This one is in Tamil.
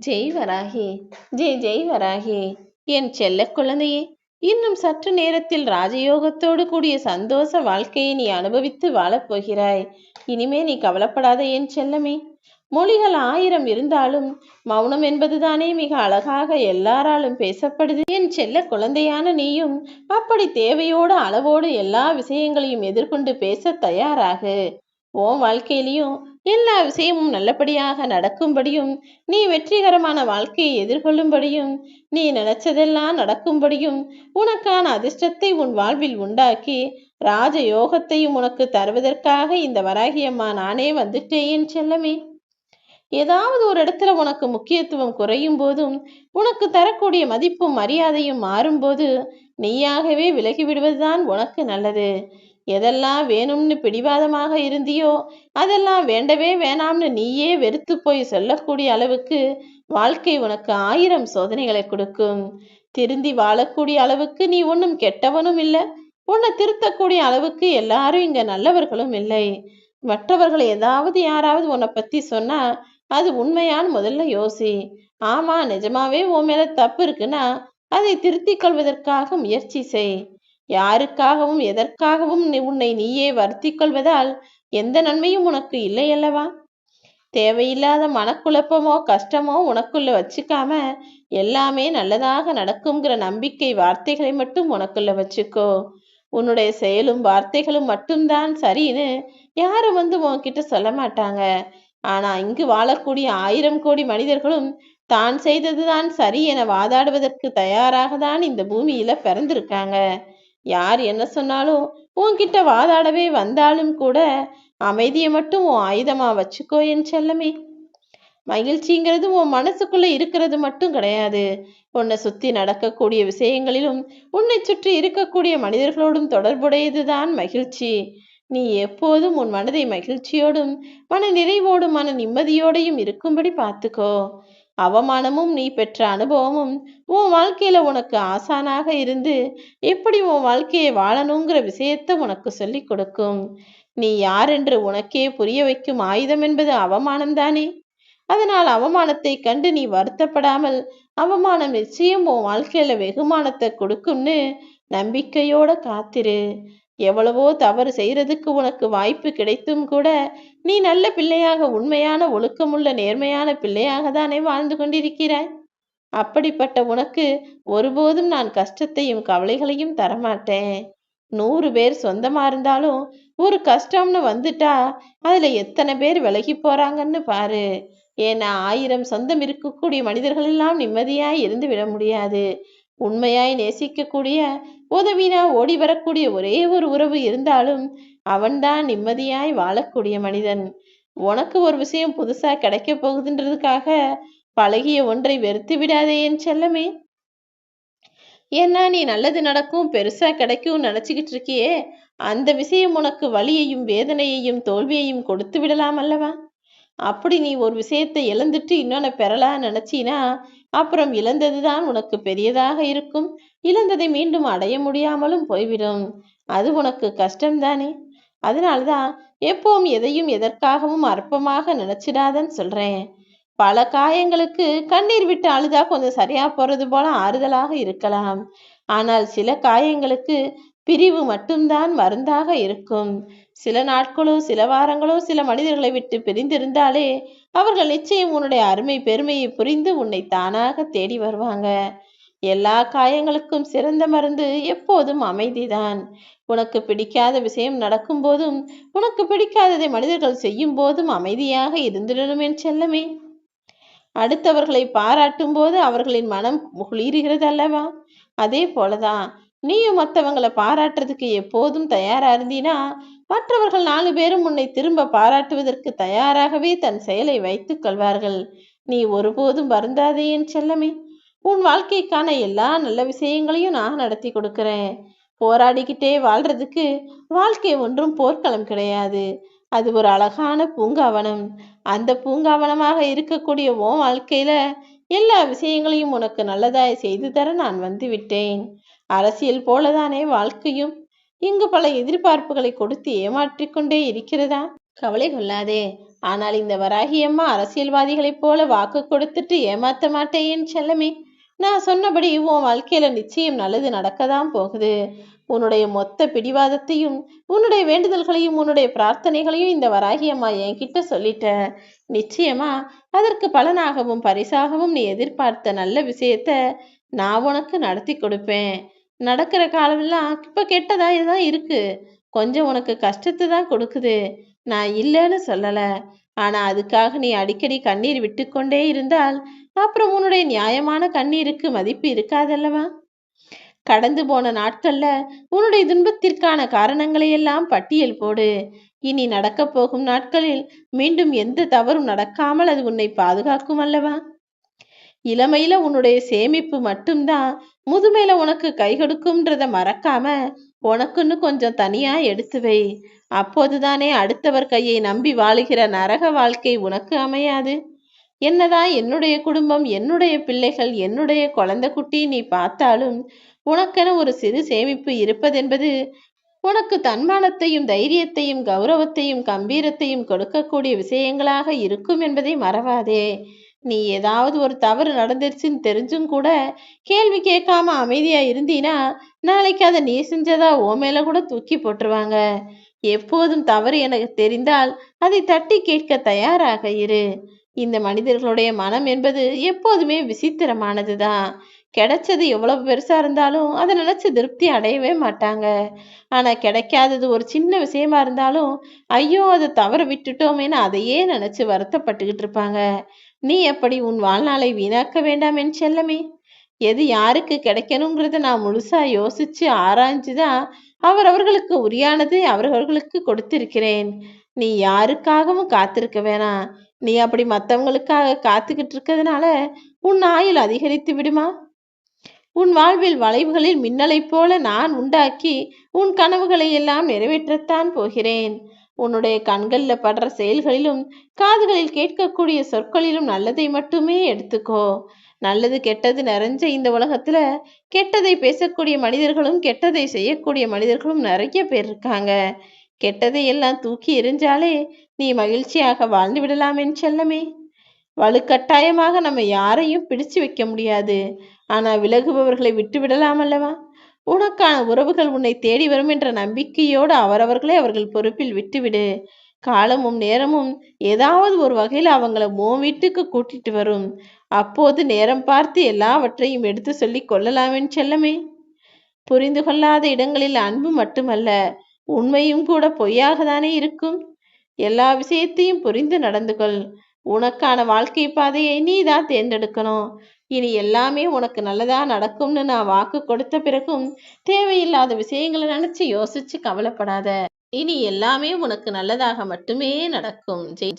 ஜெய் வராகி ஜெய் ஜெய் வராகி. என் செல்ல குழந்தையே இன்னும் சற்று நேரத்தில் ராஜயோகத்தோடு கூடிய சந்தோஷ வாழ்க்கையை நீ அனுபவித்து வாழப்போகிறாய் இனிமே நீ கவலைப்படாத என் செல்லமே. மொழிகள் ஆயிரம் இருந்தாலும் மௌனம் என்பதுதானே மிக அழகாக எல்லாராலும் பேசப்படுது. என் செல்ல குழந்தையான நீயும் அப்படி தேவையோடு அளவோடு எல்லா விஷயங்களையும் எதிர்கொண்டு பேச தயாராகு. உன் வாழ்க்கையிலையும் எல்லா விஷயமும் நல்லபடியாக நடக்கும்படியும் நீ வெற்றிகரமான வாழ்க்கையை எதிர்கொள்ளும்படியும் நீ நினைச்சதெல்லாம் நடக்கும்படியும் உனக்கான அதிர்ஷ்டத்தை உன் வாழ்வில் உண்டாக்கி ராஜ யோகத்தையும் உனக்கு தருவதற்காக இந்த வராகியம்மா நானே வந்துட்டேன் செல்லமே. ஏதாவது ஒரு இடத்துல உனக்கு முக்கியத்துவம் குறையும் போதும் உனக்கு தரக்கூடிய மதிப்பும் மரியாதையும் மாறும்போது நீயாகவே விலகி விடுவதுதான் உனக்கு நல்லது. எதெல்லாம் வேணும்னு பிடிவாதமாக இருந்தியோ அதெல்லாம் வேண்டவே வேணாம்னு நீயே வெறுத்து போய் சொல்லக்கூடிய அளவுக்கு வாழ்க்கை உனக்கு ஆயிரம் சோதனைகளை கொடுக்கும். திருந்தி வாழக்கூடிய அளவுக்கு நீ ஒன்றும் கெட்டவனும் இல்லை. உன்னை திருத்தக்கூடிய அளவுக்கு எல்லாரும் இங்க நல்லவர்களும் இல்லை. மற்றவர்கள் ஏதாவது யாராவது உன்னை பத்தி சொன்னா அது உண்மையான்னு முதல்ல யோசி. ஆமா நிஜமாவே உன் மேல தப்பு இருக்குன்னா அதை திருத்திக் கொள்வதற்காக முயற்சி செய். யாருக்காகவும் எதற்காகவும் உன்னை நீயே வருத்திக் கொள்வதால் எந்த நன்மையும் உனக்கு இல்லை அல்லவா? தேவையில்லாத மனக்குழப்பமோ கஷ்டமோ உனக்குள்ள வச்சுக்காம எல்லாமே நல்லதாக நடக்குங்கிற நம்பிக்கை வார்த்தைகளை மட்டும் உனக்குள்ள வச்சுக்கோ. உன்னுடைய செயலும் வார்த்தைகளும் மட்டும்தான் சரின்னு யாரும் வந்து உன்கிட்ட சொல்ல மாட்டாங்க. ஆனா இங்கு வாழக்கூடிய ஆயிரம் கோடி மனிதர்களும் தான் செய்ததுதான் சரி என வாதாடுவதற்கு தயாராக தான் இந்த பூமியில பிறந்திருக்காங்க. யார் என்ன சொன்னாலும் உன்கிட்ட வாதாடவே வந்தாலும் கூட அமைதியை மட்டும் உன் ஆயுதமா வச்சுக்கோ என் செல்லமே. மகிழ்ச்சிங்கிறது உன் மனசுக்குள்ள இருக்கிறது மட்டும் கிடையாது. உன்னை சுத்தி நடக்கக்கூடிய விஷயங்களிலும் உன்னை சுற்றி இருக்கக்கூடிய மனிதர்களோடும் தொடர்புடையதுதான் மகிழ்ச்சி. நீ எப்போதும் உன் மனதை மகிழ்ச்சியோடும் மன நிறைவோடும் மன நிம்மதியோடையும் இருக்கும்படி பார்த்துக்கோ. அவமானமும் நீ பெற்ற அனுபவமும் உன் வாழ்க்கையில உனக்கு ஆசானாக இருந்து எப்படி உன் வாழ்க்கையை வாழணுங்கிற விஷயத்த உனக்கு சொல்லி கொடுக்கும். நீ யார் என்று உனக்கே புரிய வைக்கும் ஆயுதம் என்பது அவமானம்தானே? அதனால் அவமானத்தை கண்டு நீ வருத்தப்படாமல் அவமானம் நிச்சயம் உன் வாழ்க்கையில வெகுமானத்தை கொடுக்கும்னு நம்பிக்கையோட காத்திரு. எவ்வளவோ தவறு செய்யறதுக்கு உனக்கு வாய்ப்பு கிடைத்தும் கூட நீ நல்ல பிள்ளையாக உண்மையான ஒழுக்கமுள்ள நேர்மையான பிள்ளையாக தானே வாழ்ந்து கொண்டிருக்கிறாய். அப்படிப்பட்ட உனக்கு ஒருபோதும் நான் கஷ்டத்தையும் கவலைகளையும் தரமாட்டேன். நூறு பேர் சொந்தமா இருந்தாலும் ஒரு கஷ்டம்னு வந்துட்டா அதுல எத்தனை பேர் விலகி போறாங்கன்னு பாரு. ஏன்னா ஆயிரம் சொந்தம் இருக்கக்கூடிய மனிதர்கள் எல்லாம் நிம்மதியாய் இருந்து விட முடியாது. உண்மையாய் நேசிக்கக்கூடிய உதவினா ஓடி வரக்கூடிய ஒரே ஒரு உறவு இருந்தாலும் அவன்தான் நிம்மதியாய் வாழக்கூடிய மனிதன். உனக்கு ஒரு விஷயம் புதுசா கிடைக்க போகுதுன்றதுக்காக பழகிய ஒன்றை வெறுத்து விடாதே என் செல்லமே. ஏன்னா நீ நல்லது நடக்கும் பெருசா கிடைக்கும் நினைச்சுக்கிட்டு இருக்கியே அந்த விஷயம் உனக்கு வலியையும் வேதனையையும் தோல்வியையும் கொடுத்து விடலாம் அல்லவா? அப்படி நீ ஒரு விஷயத்தை இழந்துட்டு இன்னொன்னு பெறலான்னு நினைச்சினா அப்புறம் இழந்ததுதான் உனக்கு பெரியதாக இருக்கும். இழந்ததை மீண்டும் அடைய முடியாமலும் போய்விடும். அது உனக்கு கஷ்டம்தானே? அதனால்தான் எப்பவும் எதையும் எதற்காகவும் அற்பமாக நினைச்சிடாதன்னு சொல்றேன். பல காயங்களுக்கு கண்ணீர் விட்டு அழுதா கொஞ்சம் சரியா போறது போல ஆறுதலாக இருக்கலாம். ஆனால் சில காயங்களுக்கு பிரிவு மட்டும்தான் மருந்தாக இருக்கும். சில நாட்களோ சில வாரங்களோ சில மனிதர்களை விட்டு பிரிந்திருந்தாலே அவர்கள் நிச்சயம் உன்னுடைய அருமை பெருமையை புரிந்து உன்னை தானாக தேடி வருவாங்க. எல்லா காயங்களுக்கும் சிறந்த மருந்து எப்போதும் அமைதிதான். உனக்கு பிடிக்காத விஷயம் நடக்கும் போதும் உனக்கு பிடிக்காததை மனிதர்கள் செய்யும் போதும் அமைதியாக இருந்திடணும் என் செல்லமே. அடுத்தவர்களை பாராட்டும் போது அவர்களின் மனம் குளிர்கிறது அல்லவா அதே போலதான் நீயும் மற்றவங்களை பாராட்டுறதுக்கு எப்போதும் தயாரா இருந்தீனா மற்றவர்கள் நாலு பேரும் உன்னை திரும்ப பாராட்டுவதற்கு தயாராகவே தன் செயலை வைத்துக் கொள்வார்கள். நீ ஒருபோதும் வருந்தாதே என் செல்லமே. உன் வாழ்க்கைக்கான எல்லா நல்ல விஷயங்களையும் நான் நடத்தி கொடுக்கிறேன். போராடிக்கிட்டே வாழ்றதுக்கு வாழ்க்கை ஒன்றும் போர்க்களம் கிடையாது. அது ஒரு அழகான பூங்காவனம். அந்த பூங்காவனமாக இருக்கக்கூடிய ஓ வாழ்க்கையில எல்லா விஷயங்களையும் உனக்கு நல்லதாய் செய்து தர நான் வந்து விட்டேன். அரசியல் போலதானே வாழ்க்கையும்? இங்கு பல எதிர்பார்ப்புகளை கொடுத்து ஏமாற்றிக் கொண்டே இருக்கிறதா? கவலை கொள்ளாதே. ஆனால் இந்த வராகியம்மா அரசியல்வாதிகளைப் போல வாக்கு கொடுத்துட்டு ஏமாத்த மாட்டேன் செல்லமே. நான் சொன்னபடி உன் வாழ்க்கையில நிச்சயம் நல்லது நடக்கதான் போகுது. உன்னுடைய மொத்த பிடிவாதத்தையும் உன்னுடைய வேண்டுதல்களையும் உன்னுடைய பிரார்த்தனைகளையும் இந்த வராகி அம்மா என்கிட்ட சொல்லிட்ட. நிச்சயமா அதற்கு பலனாகவும் பரிசாகவும் நீ எதிர்பார்த்த நல்ல விஷயத்த நான் உனக்கு நடத்தி கொடுப்பேன். நடக்கிற காலமெல்லாம் இப்ப கெட்டதா தான் இருக்கு. கொஞ்சம் உனக்கு கஷ்டத்தை தான் கொடுக்குது. நான் இல்லைன்னு சொல்லல. ஆனா அதுக்காக நீ அடிக்கடி கண்ணீர் விட்டுக்கொண்டே இருந்தால் அப்புறம் உன்னுடைய நியாயமான கண்ணீருக்கு மதிப்பு இருக்காதல்லவா? கடந்து போன நாட்கள்ல உன்னுடைய துன்பத்திற்கான காரணங்களை எல்லாம் பட்டியல் போடு. இனி நடக்கப் போகும் நாட்களில் மீண்டும் எந்த தவறும் நடக்காமல் அது உன்னை பாதுகாக்கும் அல்லவா? இளமையில உன்னுடைய சேமிப்பு மட்டும்தான். முதுமையில உனக்கு கை கொடுக்கும்ன்றத மறக்காம உனக்குன்னு கொஞ்சம் தனியா எடுத்து வை. அப்போதுதானே அடுத்தவர் கையை நம்பி வாழுகிற நரக வாழ்க்கை உனக்கு அமையாது. என்னதான் என்னுடைய குடும்பம் என்னுடைய பிள்ளைகள் என்னுடைய குழந்தை குட்டி நீ பார்த்தாலும் உனக்கென ஒரு சிறு சேமிப்பு இருப்பதென்பது உனக்கு தன்மானத்தையும் தைரியத்தையும் கௌரவத்தையும் கம்பீரத்தையும் கொடுக்கக்கூடிய விஷயங்களாக இருக்கும் என்பதை மறவாதே. நீ ஏதாவது ஒரு தவறு நடந்துருச்சுன்னு தெரிஞ்சும் கூட கேள்வி கேட்காம அமைதியா இருந்தீனா நாளைக்கு அதை நீ செஞ்சதா ஓ மேல கூட தூக்கி போட்டுருவாங்க. எப்போதும் தவறு எனக்கு தெரிந்தால் அதை தட்டி கேட்க தயாராக இரு. இந்த மனிதர்களுடைய மனம் என்பது எப்போதுமே விசித்திரமானதுதான். கிடைச்சது எவ்வளவு பெருசா இருந்தாலும் அதை நினைச்சு திருப்தி அடையவே மாட்டாங்க. ஆனா கிடைக்காதது ஒரு சின்ன விஷயமா இருந்தாலும் ஐயோ அதை தவற விட்டுட்டோமேன்னு அதையே நினைச்சு வருத்தப்பட்டுக்கிட்டு இருப்பாங்க. நீ எப்படி உன் வாழ்நாளை வீணாக்க வேண்டாம் என் செல்லமே? எது யாருக்கு கிடைக்கணுங்கிறத நான் முழுசா யோசிச்சு ஆராய்ஞ்சுதான் அவரவர்களுக்கு உரியானது அவரவர்களுக்கு கொடுத்திருக்கிறேன். நீ யாருக்காகவும் காத்திருக்க வேணாம். நீ அப்படி மற்றவங்களுக்காக காத்துக்கிட்டு இருக்கிறதுனால உன் ஆயுள் அதிகரித்து விடுமா? உன் வாழ்வில் வளைவுகளில் மின்னலைப் போல நான் உண்டாக்கி உன் கனவுகளை எல்லாம் நிறைவேற்றத்தான் போகிறேன். உன்னுடைய கண்கள்ல படுற செயல்களிலும் காதுகளில் கேட்கக்கூடிய சொற்களிலும் நல்லதை மட்டுமே எடுத்துக்கோ. நல்லது கெட்டது நிறைஞ்ச இந்த உலகத்துல கெட்டதை பேசக்கூடிய மனிதர்களும் கெட்டதை செய்யக்கூடிய மனிதர்களும் நிறைய பேர் இருக்காங்க. கெட்டதை எல்லாம் தூக்கி எறிஞ்சாலே நீ மகிழ்ச்சியாக வாழ்ந்து விடலாம் என் செல்லமே. வலுக்கட்டாயமாக நம்ம யாரையும் பிடிச்சு வைக்க முடியாது. ஆனா விலகுபவர்களை விட்டு விடலாம் அல்லவா உனக்கான உறவுகள் உன்னை தேடி வரும் என்ற நம்பிக்கையோடு அவரவர்களை அவர்கள் பொறுப்பில் விட்டுவிடு. காலமும் நேரமும் ஏதாவது ஒரு வகையில் அவங்கள மோ வீட்டுக்கு கூட்டிட்டு வரும். அப்போது நேரம் பார்த்து எல்லாவற்றையும் எடுத்து சொல்லி கொள்ளலாமேன் செல்லமே. புரிந்து கொள்ளாத இடங்களில் அன்பு மட்டுமல்ல உண்மையும் கூட பொய்யாக தானே இருக்கும். எல்லா விஷயத்தையும் புரிந்து நடந்து கொள். உனக்கான வாழ்க்கை பாதையை நீ தான் தேர்ந்தெடுக்கணும். இனி எல்லாமே உனக்கு நல்லதா நடக்கும்னு நான் வாக்கு கொடுத்த பிறகும் தேவையில்லாத விஷயங்களை நினைச்சு யோசிச்சு கவலைப்படாத. இனி எல்லாமே உனக்கு நல்லதாக மட்டுமே நடக்கும். ஜெய்